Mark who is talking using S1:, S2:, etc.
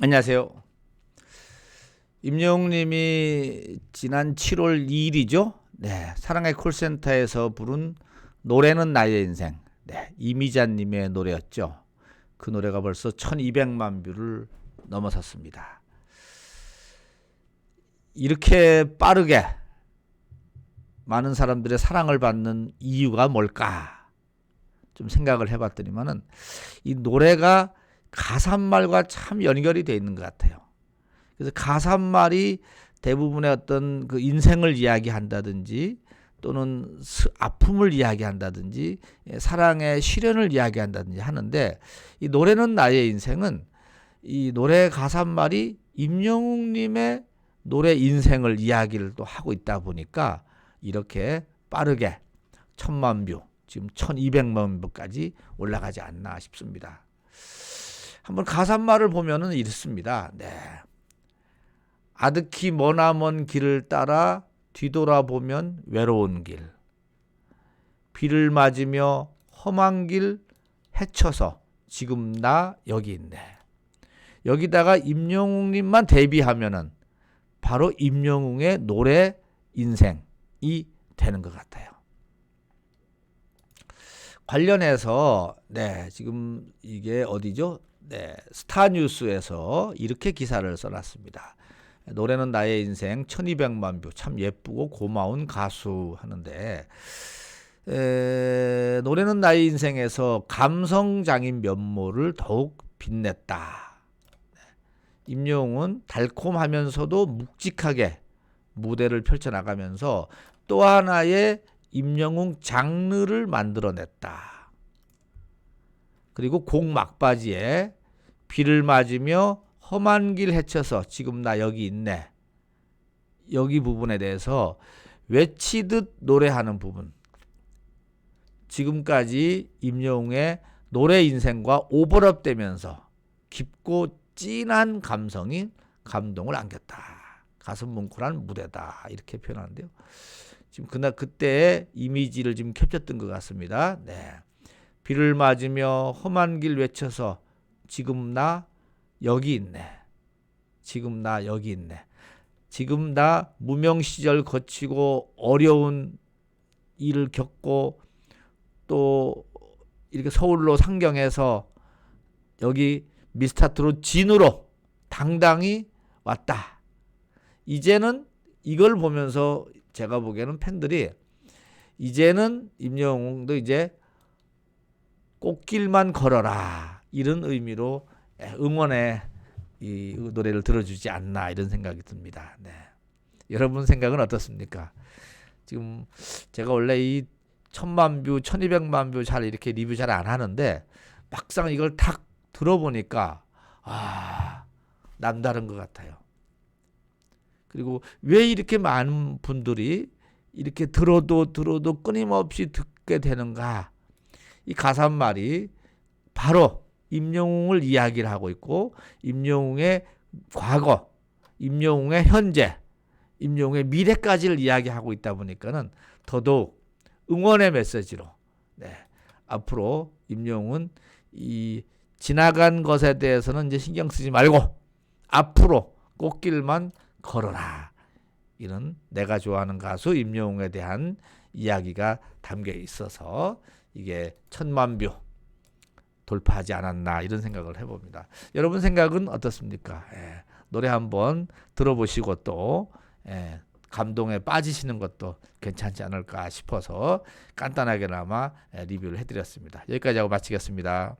S1: 안녕하세요. 임영웅님이 지난 7월 2일이죠. 네, 사랑의 콜센터에서 부른 노래는 나의 인생. 네, 이미자님의 노래였죠. 그 노래가 벌써 1,200만 뷰를 넘어섰습니다. 이렇게 빠르게 많은 사람들의 사랑을 받는 이유가 뭘까? 좀 생각을 해봤더니만은 이 노래가 가사말과 참 연결이 돼 있는 것 같아요. 그래서 가사말이 대부분의 어떤 그 인생을 이야기한다든지 또는 아픔을 이야기한다든지 예, 사랑의 시련을 이야기한다든지 하는데 이 노래는 나의 인생은 이 노래 가사말이 임영웅님의 노래 인생을 이야기를 또 하고 있다 보니까 이렇게 빠르게 천만 뷰 지금 천이백만 뷰까지 올라가지 않나 싶습니다. 한번 가사말을 보면은 이렇습니다. 네. 아득히 머나먼 길을 따라 뒤돌아보면 외로운 길. 비를 맞으며 험한 길 헤쳐서 지금 나 여기 있네. 여기다가 임영웅님만 대비하면은 바로 임영웅의 노래 인생이 되는 것 같아요. 관련해서 네 지금 이게 어디죠? 네, 스타뉴스에서 이렇게 기사를 써놨습니다. 노래는 나의 인생 1200만 뷰 참 예쁘고 고마운 가수 하는데 에, 노래는 나의 인생에서 감성장인 면모를 더욱 빛냈다. 네, 임영웅은 달콤하면서도 묵직하게 무대를 펼쳐나가면서 또 하나의 임영웅 장르를 만들어냈다. 그리고 곡 막바지에 비를 맞으며 험한 길 헤쳐서 지금 나 여기 있네. 여기 부분에 대해서 외치듯 노래하는 부분. 지금까지 임영웅의 노래 인생과 오버랩되면서 깊고 진한 감성이 감동을 안겼다. 가슴 뭉클한 무대다. 이렇게 표현하는데요. 지금 그날 그때의 이미지를 지금 캡쳤던 것 같습니다. 네. 비를 맞으며 험한 길 외쳐서 지금 나 여기 있네. 지금 나 여기 있네. 지금 나 무명 시절 거치고 어려운 일을 겪고 또 이렇게 서울로 상경해서 여기 미스타트로 진으로 당당히 왔다. 이제는 이걸 보면서 제가 보기에는 팬들이 이제는 임영웅도 이제 꽃길만 걸어라 이런 의미로 응원의 이 노래를 들어주지 않나 이런 생각이 듭니다. 네. 여러분 생각은 어떻습니까? 지금 제가 원래 이 천만 뷰, 천이백만 뷰 잘 이렇게 리뷰 잘 안 하는데 막상 이걸 탁 들어보니까 아 남다른 것 같아요. 그리고 왜 이렇게 많은 분들이 이렇게 들어도 들어도 끊임없이 듣게 되는가? 이 가사 말이 바로 임영웅을 이야기를 하고 있고 임영웅의 과거, 임영웅의 현재, 임영웅의 미래까지를 이야기하고 있다 보니까는 더더욱 응원의 메시지로 네, 앞으로 임영웅은 이 지나간 것에 대해서는 이제 신경 쓰지 말고 앞으로 꽃길만 걸어라. 이런 내가 좋아하는 가수 임영웅에 대한 이야기가 담겨 있어서 이게 천만 뷰 돌파하지 않았나 이런 생각을 해봅니다. 여러분 생각은 어떻습니까? 예, 노래 한번 들어보시고 또 예, 감동에 빠지시는 것도 괜찮지 않을까 싶어서 간단하게나마 예, 리뷰를 해드렸습니다. 여기까지 하고 마치겠습니다.